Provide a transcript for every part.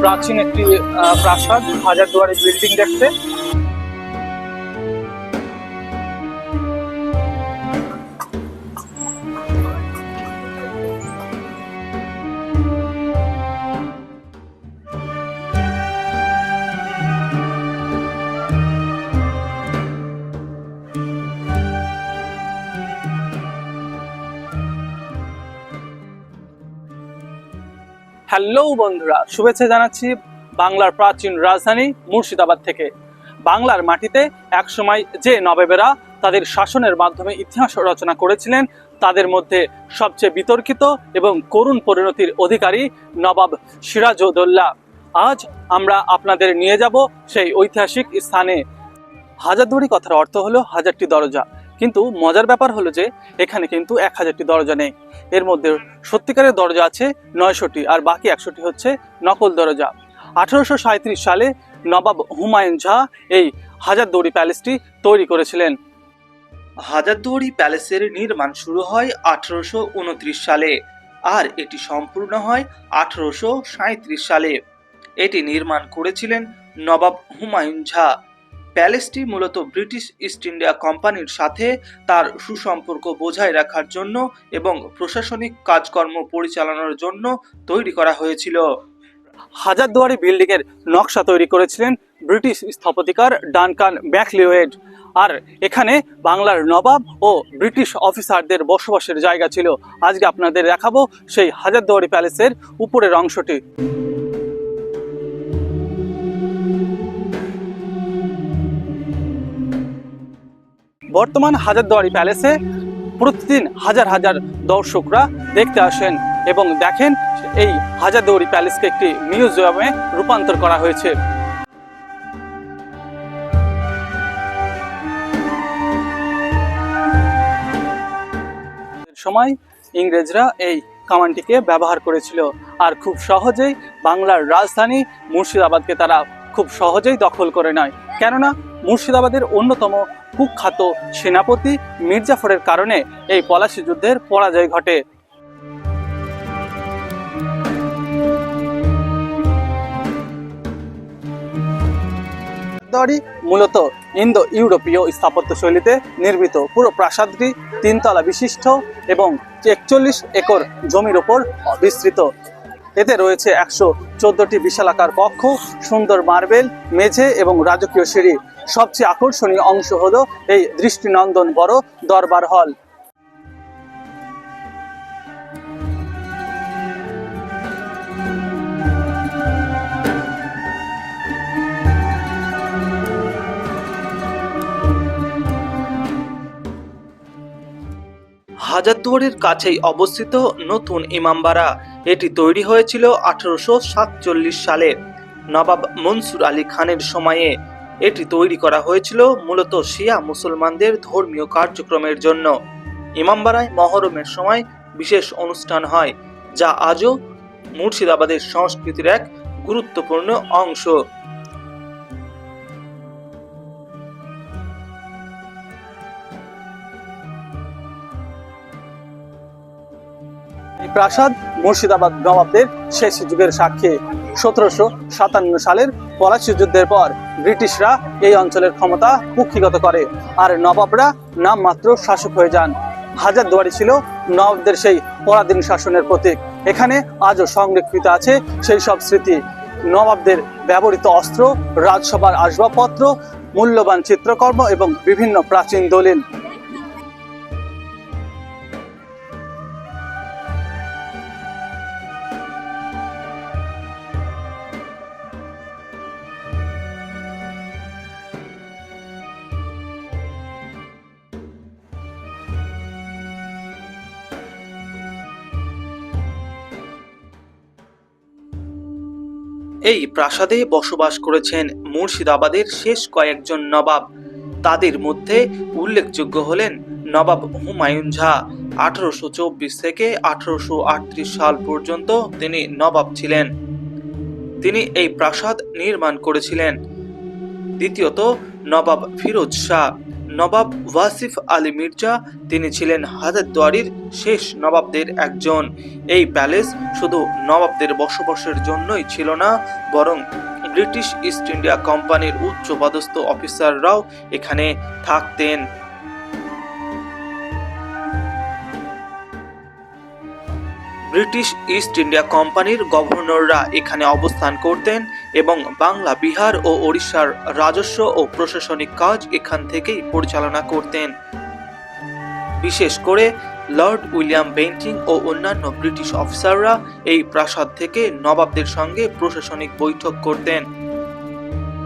প্রাচীন একটি প্রাসাদ হাজার দুয়ারের বিল্ডিং দেখতে। হ্যালো বন্ধুরা, শুভেচ্ছা জানাচ্ছি বাংলার প্রাচীন রাজধানী মুর্শিদাবাদ থেকে। বাংলার মাটিতে একসময় যে নবাবেরা তাদের শাসনের মাধ্যমে ইতিহাস রচনা করেছিলেন, তাদের মধ্যে সবচেয়ে বিতর্কিত এবং করুণ পরিণতির অধিকারী নবাব সিরাজউদ্দৌলা। আজ আমরা আপনাদের নিয়ে যাব সেই ঐতিহাসিক স্থানে। হাজারদুয়ারি কথার অর্থ হলো হাজারটি দরজা। কিন্তু মজার ব্যাপার হলো যে, এখানে কিন্তু এক হাজারটি দরজা নেই। এর মধ্যে সত্যিকারের দরজা আছে নয়শোটি আর বাকি একশোটি হচ্ছে নকল দরজা। আঠারোশো সালে নবাব হুমায়ুন ঝা এই হাজারদুয়ারি প্যালেসটি তৈরি করেছিলেন। হাজারদুয়ারি প্যালেসের নির্মাণ শুরু হয় আঠারোশো উনত্রিশ সালে আর এটি সম্পূর্ণ হয় আঠারোশো সালে। এটি নির্মাণ করেছিলেন নবাব হুমায়ুন ঝা প্যালেসটি মূলত ব্রিটিশ ইস্ট ইন্ডিয়া কোম্পানির সাথে তার সুসম্পর্ক বজায় রাখার জন্য এবং প্রশাসনিক কাজকর্ম পরিচালনার জন্য তৈরি করা হয়েছিল। হাজারদুয়ারি বিল্ডিং এর নকশা তৈরি করেছিলেন ব্রিটিশ স্থপতিকার ডানকান ব্যাকলিওয়েড। আর এখানে বাংলার নবাব ও ব্রিটিশ অফিসারদের বসবাসের জায়গা ছিল। আজকে আপনাদের দেখাবো সেই হাজারদুয়ারি প্যালেসের উপরের অংশটি। বর্তমান হাজারদুয়ারি প্যালেসে প্রতিদিন হাজার হাজার দর্শকরা দেখতে আসেন এবং দেখেন এই হাজারদুয়ারি প্যালেসকে একটি মিউজিয়ামে রূপান্তর করা হয়েছে। সময় ইংরেজরা এই কামানটিকে ব্যবহার করেছিল আর খুব সহজেই বাংলার রাজধানী মুর্শিদাবাদকে তারা খুব সহজেই দখল করে নেয়। কেননা মুর্শিদাবাদের অন্যতম কুখ্যাত সেনাপতি মির্জাফরের কারণে এই পলাশী যুদ্ধের পরাজয় ঘটে। মূলত ইন্দো ইউরোপীয় স্থাপত্য শৈলীতে নির্মিত পুরো প্রাসাদটি তিনতলা বিশিষ্ট এবং একচল্লিশ একর জমির ওপর বিস্তৃত এতে রয়েছে একশো চোদ্দোটি বিশাল আকার কক্ষ, সুন্দর মার্বেল, মেঝে এবং রাজকীয় সিঁড়ি। সবচেয়ে আকর্ষণীয় অংশ হলো এই দৃষ্টিনন্দন বড় দরবার হল। হাজারদুয়ারির কাছেই অবস্থিত নতুন ইমামবাড়া। এটি তৈরি হয়েছিল আঠারোশো সাতচল্লিশ সালে। নবাব মনসুর আলী খানের সময়ে এটি তৈরি করা হয়েছিল মূলত শিয়া মুসলমানদের ধর্মীয় কার্যক্রমের জন্য। ইমামবাড়ায় মহরমের সময় বিশেষ অনুষ্ঠান হয়, যা আজও মুর্শিদাবাদের সংস্কৃতির এক গুরুত্বপূর্ণ অংশ। প্রাসাদ মুর্শিদাবাদ নবাবদের শেষ যুগের সাক্ষী। সতেরোশো সাতান্ন সালের পলাশী যুদ্ধের পর ব্রিটিশরা এই অঞ্চলের ক্ষমতা কুক্ষিগত করে, আর নবাবরা নামমাত্র শাসক হয়ে যান। হাজারদুয়ারি ছিল নবাবদের সেই পরাধীন শাসনের প্রতীক। এখানে আজও সংরক্ষিত আছে সেই সব স্মৃতি। নবাবদের ব্যবহৃত অস্ত্র, রাজসভার আসবাবপত্র, মূল্যবান চিত্রকর্ম এবং বিভিন্ন প্রাচীন দলিল। এই প্রাসাদে বসবাস করেছেন মুর্শিদাবাদের শেষ কয়েকজন নবাব। তাদের মধ্যে উল্লেখযোগ্য হলেন নবাব হুমায়ুন ঝা। আঠারোশো চব্বিশ থেকে আঠারোশো আটত্রিশ সাল পর্যন্ত তিনি নবাব ছিলেন। তিনি এই প্রাসাদ নির্মাণ করেছিলেন। দ্বিতীয়ত, নবাব ফিরোজ শাহ। নবাব ওয়াসিফ আলী মির্জা, তিনি ছিলেন হাজারদুয়ারির শেষ নবাবদের একজন। এই প্যালেস শুধু নবাবদের বসবাসের জন্যই ছিল না, বরং ব্রিটিশ ইস্ট ইন্ডিয়া কোম্পানির উচ্চপদস্থ অফিসাররাও এখানে থাকতেন। ব্রিটিশ ইস্ট ইন্ডিয়া কোম্পানির গভর্নররা এখানে অবস্থান করতেন এবং বাংলা, বিহার ও ওড়িশার রাজস্ব ও প্রশাসনিক কাজ এখান থেকেই পরিচালনা করতেন। বিশেষ করে লর্ড উইলিয়াম বেন্টিং ও অন্যান্য ব্রিটিশ অফিসাররা এই প্রাসাদ থেকে নবাবদের সঙ্গে প্রশাসনিক বৈঠক করতেন।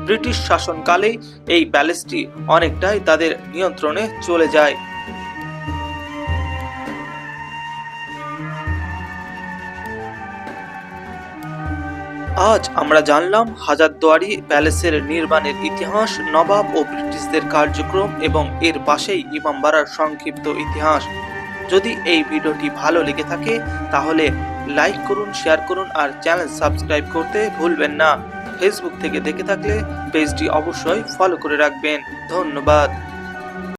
ব্রিটিশ শাসনকালে এই প্যালেসটি অনেকটাই তাদের নিয়ন্ত্রণে চলে যায়। আজ আমরা জানলাম হাজারদুয়ারি প্যালেসের নির্মাণের ইতিহাস, নবাব ও ব্রিটিশদের কার্যক্রম এবং এর পাশেই ইমামবাড়ার সংক্ষিপ্ত ইতিহাস। যদি এই ভিডিওটি ভালো লেগে থাকে, তাহলে লাইক করুন, শেয়ার করুন আর চ্যানেল সাবস্ক্রাইব করতে ভুলবেন না। ফেসবুক থেকে দেখে থাকলে পেজটি অবশ্যই ফলো করে রাখবেন। ধন্যবাদ।